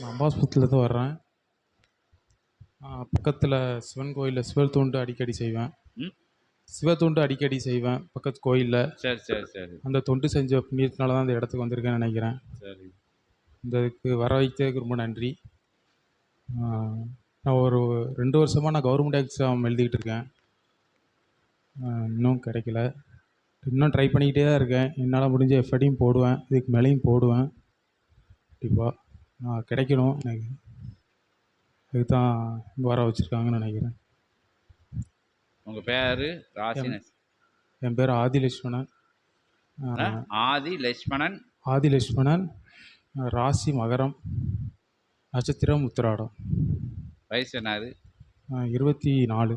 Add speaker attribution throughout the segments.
Speaker 1: நான் அம்பாஸ்பத்திரிலேருந்து வர்றேன். பக்கத்தில் சிவன் கோயிலில் சிவத்தொண்டு அடிக்கடி செய்வேன்.
Speaker 2: ம்.
Speaker 1: சிவத்தொண்டு அடிக்கடி செய்வேன் பக்கத்து கோயிலில்.
Speaker 2: சரி சரி சரி.
Speaker 1: அந்த தொண்டு செஞ்ச புண்ணியத்தினால தான் இந்த இடத்துக்கு வந்திருக்கேன்னு நினைக்கிறேன்.
Speaker 2: சரி.
Speaker 1: இந்த இதுக்கு வர வைத்ததுக்கு ரொம்ப நன்றி. ஆ, நான் ஒரு ரெண்டு வருஷமாக நான் கவர்மெண்ட் எக்ஸாம் எழுதிக்கிட்டு இருக்கேன். ஆ, இன்னும் கிடைக்கல. இன்னும் ட்ரை பண்ணிக்கிட்டே தான் இருக்கேன். என்னால் முடிஞ்ச எஃபர்ட்டையும் போடுவேன் இதுக்கு மேலேயும் போடுவேன். கண்டிப்பாக கிடைக்கணும். எனக்கு அதுக்கு தான் வர வச்சுருக்காங்கன்னு நினைக்கிறேன்.
Speaker 2: உங்க பேரு? ராசி
Speaker 1: என் பேர் ஆதி லட்சுமணன்?
Speaker 2: ஆதி லட்சுமணன்.
Speaker 1: ஆதி லட்சுமணன். ராசி மகரம். நட்சத்திரம் உத்திராடம்.
Speaker 2: வயசு என்னது?
Speaker 1: இருபத்தி நாலு.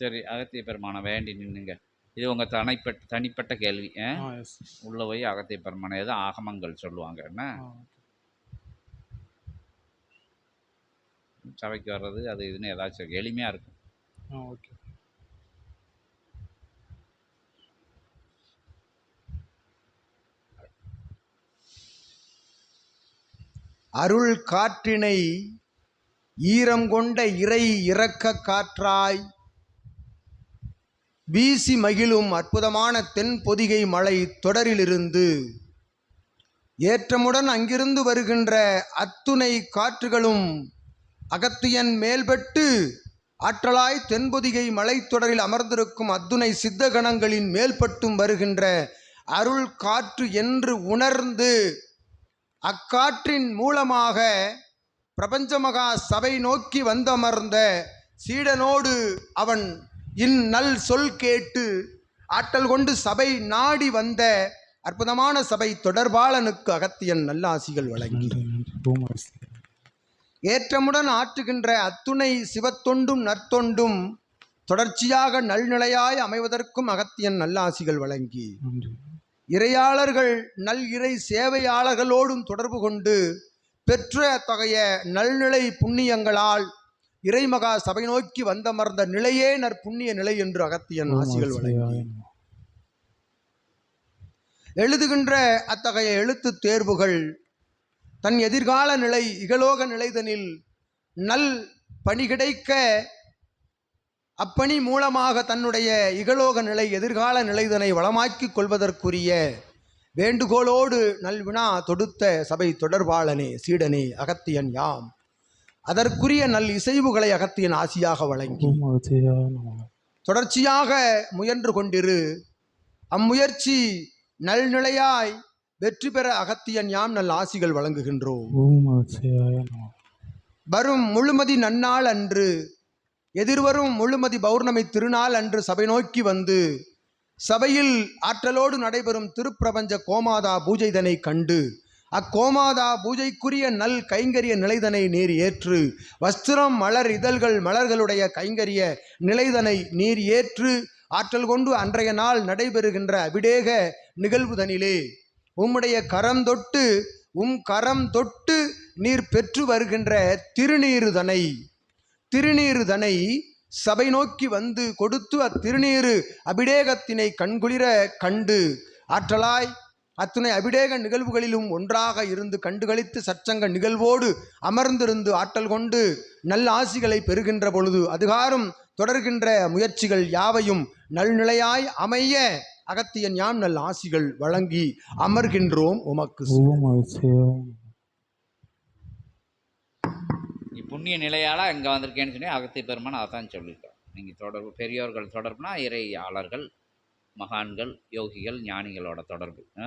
Speaker 2: சரி அகத்திய பெருமானை வேண்டி நின்னுங்க இது உங்க தனிப்பட்ட தனிப்பட்ட கேள்வி. உள்ள போய் அகத்திய பெருமானை ஏதோ ஆகமங்கள் சொல்லுவாங்க. என்ன? சபைக்கு வர்றது அது இதுன்னு ஏதாச்சும் எளிமையா இருக்கும்.
Speaker 1: ஆ ஓகே.
Speaker 3: அருள் காற்றினை ஈரம் கொண்ட இறை இறக்க காற்றாய் வீசி மகிழும் அற்புதமான தென் பொதிகை மலை தொடரிலிருந்து ஏற்றமுடன் அங்கிருந்து வருகின்ற அத்துணை காற்றுகளும் அகத்தியன் மேல்பட்டு ஆற்றலாய் தென்பொதிகை மலைத்தொடரில் அமர்ந்திருக்கும் அத்துணை சித்தகணங்களின் மேல்பட்டும் வருகின்ற அருள் காற்று என்று உணர்ந்து அக்காற்றின் மூலமாக பிரபஞ்சமகா சபை நோக்கி வந்தமர்ந்த சீடனோடு அவன் இந்நல் சொல் கேட்டு ஆற்றல் கொண்டு சபை நாடி வந்த அற்புதமான சபை தொடர்பாளனுக்கு அகத்தியன் நல்லாசிகள் வழங்கி. ஏற்றமுடன் ஆற்றுகின்ற அத்துணை சிவத்தொண்டும் நற்தொண்டும் தொடர்ச்சியாக நல்நிலையாய் அமைவதற்கும் அகத்தியன் நல்லாசிகள் வழங்கி. இறையாளர்கள் நல் இறை சேவையாளர்களோடும் தொடர்பு கொண்டு பெற்ற அத்தகைய நல்நிலை புண்ணியங்களால் இறைமகா சபை நோக்கி வந்தமர்ந்த நிலையே நற்புண்ணிய நிலை என்று அகத்தியன் ஆசிகள் வழங்கி. எழுதுகின்ற அத்தகைய எழுத்துத் தேர்வுகள் தன் எதிர்கால நிலை இகலோக நிலைதனில் நல் பணி கிடைக்க அப்பணி மூலமாக தன்னுடைய இகலோக நிலை எதிர்கால நிலைதனை வளமாக்கிக் கொள்வதற்குரிய வேண்டுகோளோடு நல்வினா தொடுத்த சபை தொடர்பாளனே சீடனே அகத்தியன் யாம். அதற்குரிய நல் இசைவுகளை அகத்தியன் ஆசியாக வழங்கி. தொடர்ச்சியாக முயன்று கொண்டிரு. அம்முயற்சி நல்நிலையாய் வெற்றி பெற அகத்தியன் யாம் நல் ஆசிகள் வழங்குகின்றோம். வரும் முழுமதி நன்னாள் அன்று எதிர்வரும் முழுமதி பௌர்ணமி திருநாள் அன்று சபை நோக்கி வந்து சபையில் ஆற்றலோடு நடைபெறும் திருப்பிரபஞ்ச கோமாதா பூஜைதனை கண்டு அக்கோமாதா பூஜைக்குரிய நல் கைங்கரிய நிலைதனை நீர் ஏற்று வஸ்திரம் மலர் இதழ்கள் மலர்களுடைய கைங்கரிய நிலைதனை நீர் ஏற்று ஆற்றல் கொண்டு அன்றைய நாள் நடைபெறுகின்ற அபிடேக நிகழ்வுதனிலே. உம்முடைய கரம் தொட்டு உம் கரம் தொட்டு நீர் பெற்று வருகின்ற திருநீருதனை திருநீருதனை சபை நோக்கி வந்து கொடுத்து அத்திருநீரு அபிடேகத்தினை கண்குளிர கண்டு ஆற்றலாய் அத்துணை அபிடேக நிகழ்வுகளிலும் ஒன்றாக இருந்து கண்டுகளித்து சச்சங்க நிகழ்வோடு அமர்ந்திருந்து ஆற்றல் கொண்டு நல்ல ஆசிகளை பெறுகின்ற பொழுது அதுகாரும் தொடர்கின்ற முயற்சிகள் யாவையும் நல்நிலையாய் அமைய அகத்தியன் யாம் நல்ல ஆசிகள் வழங்கி அமர்கின்றோம் உமக்கு
Speaker 2: புண்ணிய நிலையால இங்க வந்திருக்கேன்னு சொல்லி அகத்திய பெருமான் அதான் சொல்லியிருக்கோம் நீங்க தொடர்பு பெரியோர்கள் தொடர்புனா இறையாளர்கள் மகான்கள் யோகிகள் ஞானிகளோட தொடர்பு. ஆ?